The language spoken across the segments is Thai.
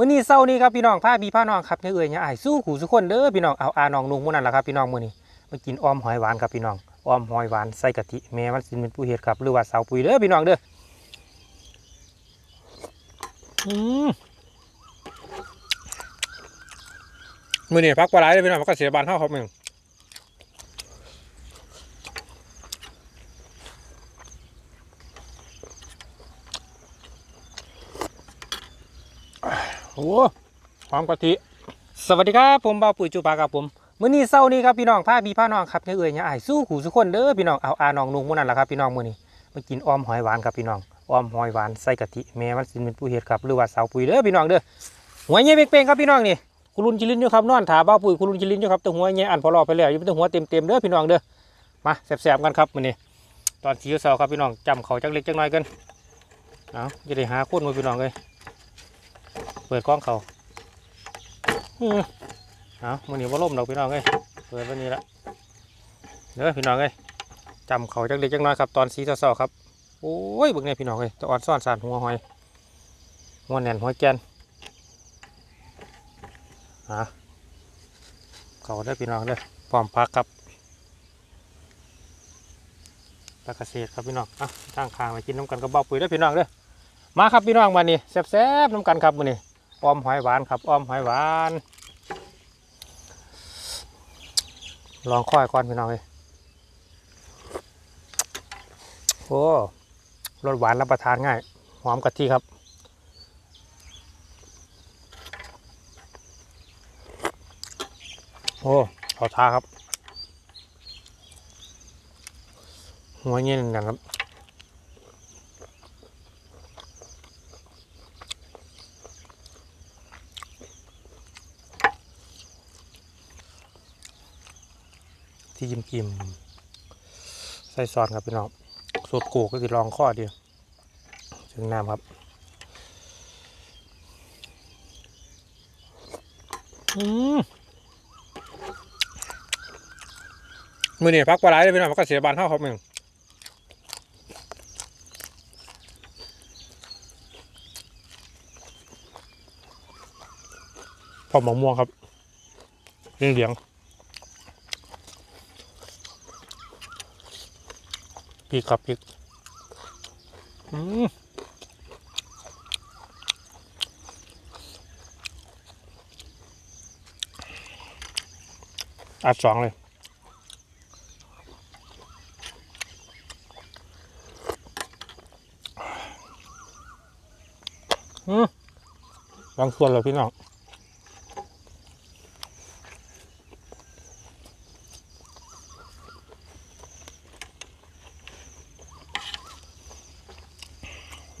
มื่อนี้เศร้านี้ครับพี่น้องพาพี่ผ้าน้องครับเนี่ยเอ่ยเนี่ยไอ้สู้ขู่สุกคนเด้อพี่น้องเอาอาน้องนุ่งมุนนั่นแหละครับพี่น้องมื่อนี้มากินอ้อมหอยหวานครับพี่น้องอ้อมหอยหวานใส่กะทิแม่มันสิเป็นผู้เฮ็ดครับหรือว่าสาวปุ๋ยเด้อพี่น้องเด้ออืมมื่อนี้พักปลาไหลเลยพี่น้องมันก็เสียบานเฮาครับมึง โอ้หอมกะทิสวัสดีครับผมบ่าวปุ๋ยจูปาครับผมมื้อนี้เช้านี้ครับพี่น้องพาพี่พาน้องครับเนี่ยเอ่ยเนี่ยอ้สู้ขู่สุกคนเด้อพี่น้องเอาอาน้องนุ่งมื้อนั้นแหละครับพี่น้องมื้อนี้มากินอ้อมหอยหวานครับพี่น้องอ้อมหอยหวานใส่กะทิแม่มันสิเป็นผู้เฮ็ดครับหรือว่าสาวปุ๋ยเด้อพี่น้องเด้อหัวใหญ่เป่งๆครับพี่น้องนี่คุณลุนจิลินอยู่ครับนอนถาบ่าวปุ๋ยคุณลุนจิลินอยู่ครับแต่หัวใหญ่อันพอรอไปแล้วอยู่แต่หัวเต็มๆเด้อพี่น้องเด้อมาแซ่บๆกันครับมื้อนี้ตอนสีเช้าครับพี่น้องจำเขาจักเล็กจักน้อยกันเอาจะได้หาคนมาพี่น้องเลย เปิดกล้องเขาอือเอามื้อนี้ว่าล่มดอกพี่น้องเลยเปิดวันนี้ละเด้อพี่น้องเลยจำเขาจักเล็กจักน้อยครับตอนสีเช้าครับโอ้ยบิ่งเนี่ยพี่น้องเลยตะออนซ่อนสานหัวหอยหัวแหน่นหัวแกนฮะเขาได้พี่น้องเด้อพร้อมพักครับตะเกษตรครับพี่น้องอะตั้งคางไปกินน้ำกันกับเบ้าปุ๋ยได้พี่น้องเด้อมาครับพี่น้องวันนี้แซ่บๆน้ำกันครับวันนี้ อ้อมหอยหวานครับอ้อมหอยหวาน ลองค่อยก่อนพี่น้องเลยโอ้รสหวานรับประทานง่าย หอมกะทิครับโอ้ขอท้าครับ หัวเงี้ยนกันครับ ยิ้มกิมใส่ซอนครับพี่น้องสูตรกูก็คือลองข้อเดียวถึงน้ำครับอืมมือนี่พักปลาไหลเลยพี่น้องมันก็เสียบานเท่าครับมึงพอมะม่วงครับเลี้ยงเหลียง พริกครับพริกอืมอัดสองเลยอืมบางส่วนเลยพี่น้อง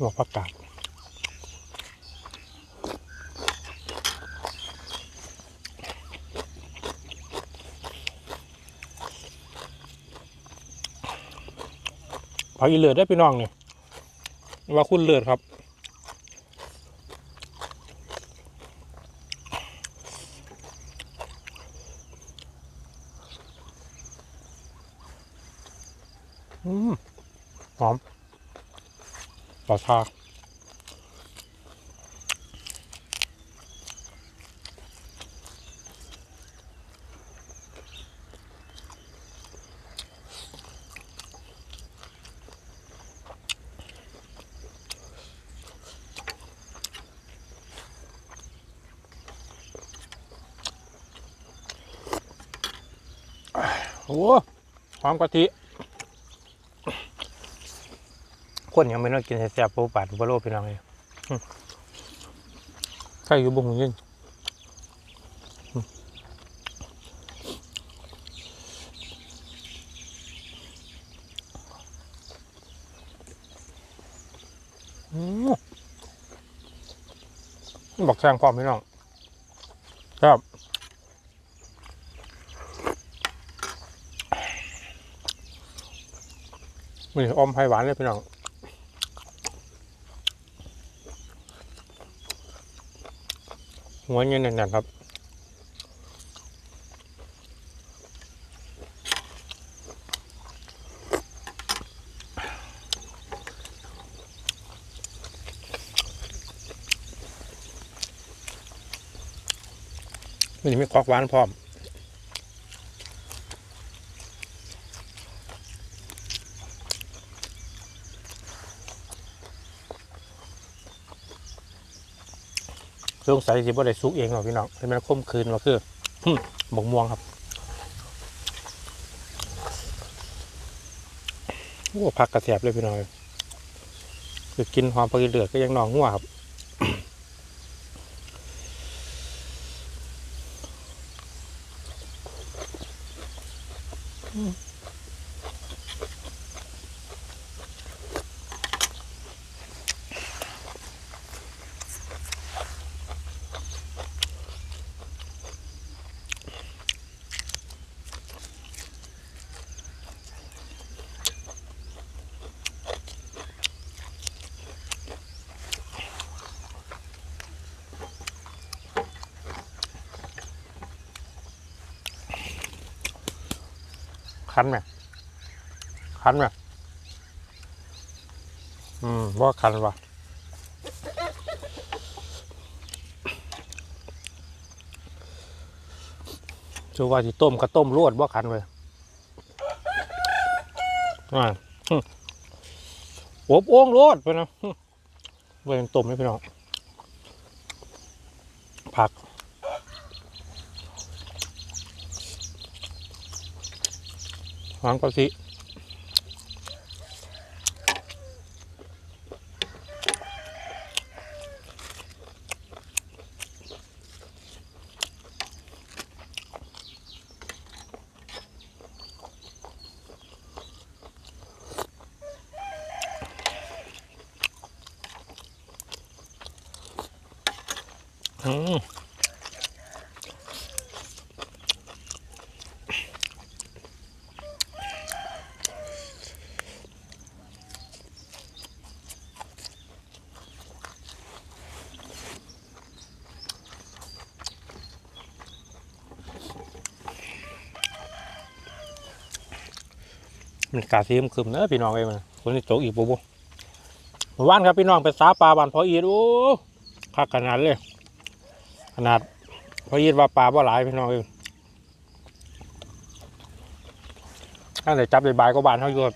ลวกผักกาดผักอีเลือดได้พี่น้องเนี่ยว่าคุณเลือดครับอืมหอม ปลาชาโอ้หอมกะทิ คนยังไม่ต้องกินแซ่บปูปาดปูโลพี่น้องเลยใครอยู่บุ้งยินอืมอืมบอกแซงพร้อมพี่น้องครับมีอมไผ่หวานเลยพี่น้อง หัวเงี้ยหนักๆครับมันม่คอกหวานพร้อม สงสัยสิบ่ได้สุกเองหรอกพี่น้องให้มันคมคืนว่าคือหมกม่วงครับโอ้ผักกระแสบเลยพี่น้องคือกินหอมปลาเดือก็ยังนองงัวครับ คันไหมคันไหมอืมว่าคันวะจูว่าที่ต้มก็ต้มรวดว่าคันเลยอ่าอบโอ่งรวดไปนะเวรต้มไม่พี่น้องผัก หางก มันกาซีมคืมเนอะพี่น้องเอ้ยมันคนนี้โจกอีกปุ๊บว่านครับพี่น้องไปสาปลาบานพออีดโอ้คักขนาดเลย ขนาดพออีดว่าปลาบ่หลายพี่น้องเอ้ยตั้งแต่จับได้บายก็บานเท่าอยู่ครับ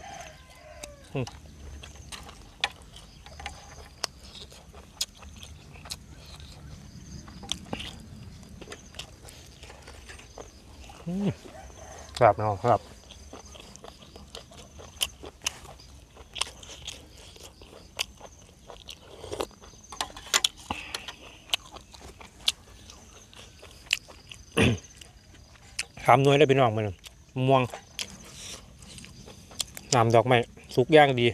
ครับน้องครับามหน่วยได้พี่น้องมันม่วงน้ำดอกไม้สุกย่างดี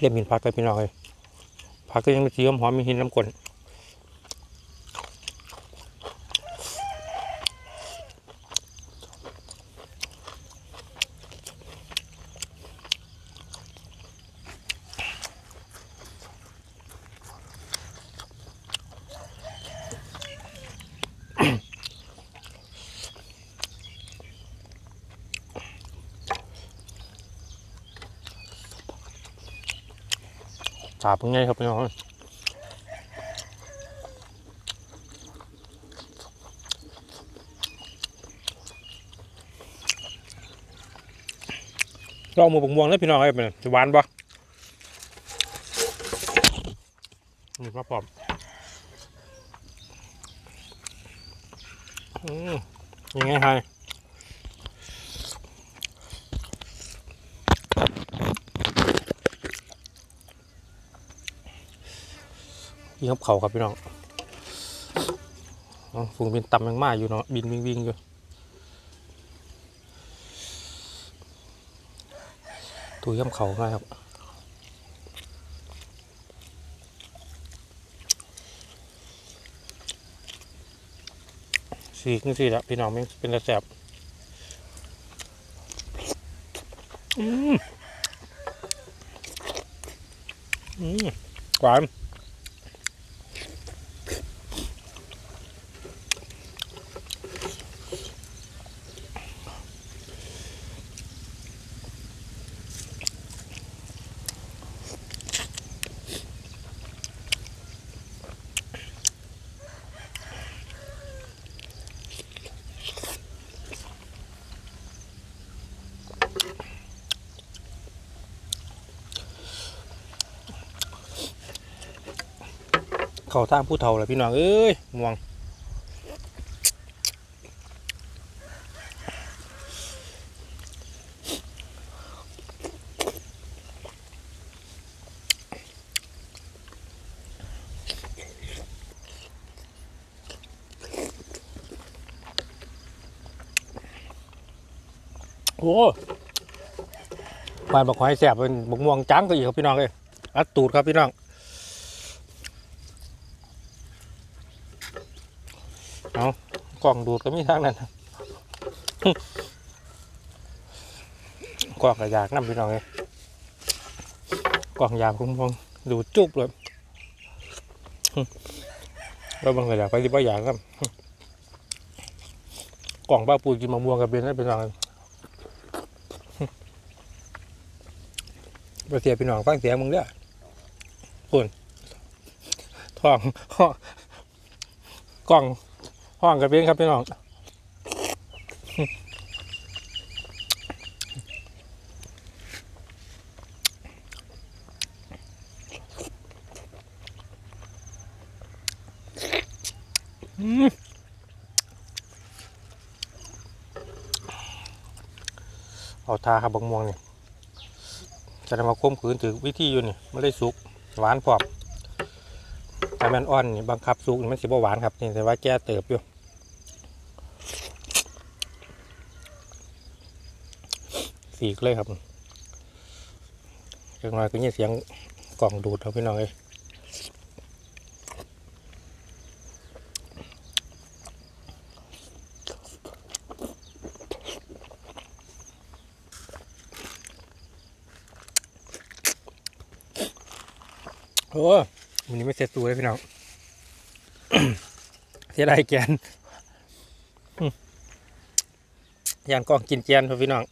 เรียมหินพักไปพี่น้องเลยพักก็ยังมีสีหอมมีหินน้ำกลน ฉาบเป็นไงครับพี่น้องลองมูบกม่วงแล้วพี่น้องครับเป็นจะหวานปะนี่มาพร้อมอืมยังไงไฮ ยิงกับเขาครับพี่น้องฝูงบินต่ำยังมาอยู่เนาะบินวิ่งวิ่งอยู่ตัวย่ำเขามาครับสีกนี่สิละพี่น้องมันเป็นระแสบอืมอืมหวาน เขาทาผู้เฒ่าเลยพี่น้องเอ้ยม่วงโอ้บานบักหอยแสบเป็นบักม่วงจังก็อีกครับพี่น้องเอ้ยอัดตูดครับพี่น้อง กล่องดูดก็มีทางนั้นกล่องกระยากน้ำพี่น้องเลยกล่องยามคุ้มพงดูดจุบเลยแล้วบางกระยากไปที่บ้าอยากครับกล่องบ้าปูกินมะม่วงกับเบนนั่นพี่น้องเอ้ยบ่เสียพี่น้องฟังเสียงมึงเด้อปุ่นท้องกล่อง ห้องกับเบนครับพี่น้องเอาทาครับบักม่วงนี่จะนำมาค้มขืนถือวิธีอยู่นี่มันได้สุกหวานพอมถ้ามันอ่อนนี่บังคับสุกนี่มันสิบหวานครับนี่แต่ว่าแก้เติบอยู่ สีกเลยครับเรื่องน้อยก็เนี่ยเสียงกล่องดูดครับพี่น้องเลยโอ้วันนี้ไม่เสร็จตัวเลยพี่น้องเสียดายแกนยานกล้องกินแกนครับพี่น้อง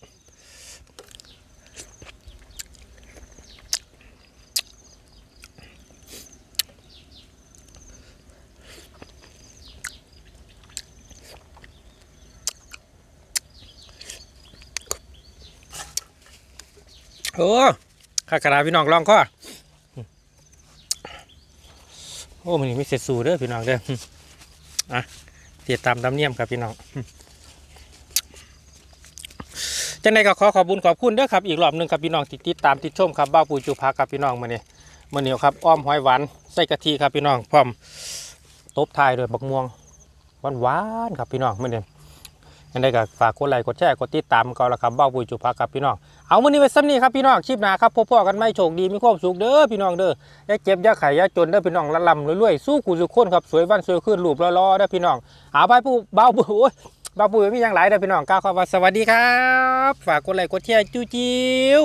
โอ้ข้ากระดาพี่น้องลองข้อโอ้มันนี่ไม่เสร็จสูเด้อพี่น้องเด้ออะเสียตามตามเนียมครับพี่น้องจังใดก็ขอขอบคุญขอบคุณเด้อครับอีกรอบหนึ่งครับพี่น้องที่ติดตามติดชมครับบ้าปูจูพาครับพี่น้องมาเนี่ยมาเหนียวครับอ้อมหอยหวานใส่กะทิครับพี่น้องพร้อมตบทายด้วยบักม่วงหวานๆครับพี่น้องมาเนี่ย ยังไงก็ฝากกดไลค์กดแชร์กดติดตามก็แล้วครับบ้าปุยจูพาครับพี่น้องเอามื้อนี้ไว้ซ้ำนี้ครับพี่น้องคลิปหน้าครับพบพ่อกันไม่โชคดีมีความสุขเด้อพี่น้องเด้ออย่าเจ็บอย่าไข้อย่าจนเด้อพี่น้องละลำรวยๆสู้กูสุขคนครับสวยวันสวยขึ้นรูปรอๆเด้อพี่น้องเอาไปผู้เบาปุยโอ้ยเบาผู้มีอย่างหลายเด้อพี่น้องก้าวเข้ามาสวัสดีครับ ฝากกดไลค์กดแชร์จิ้ว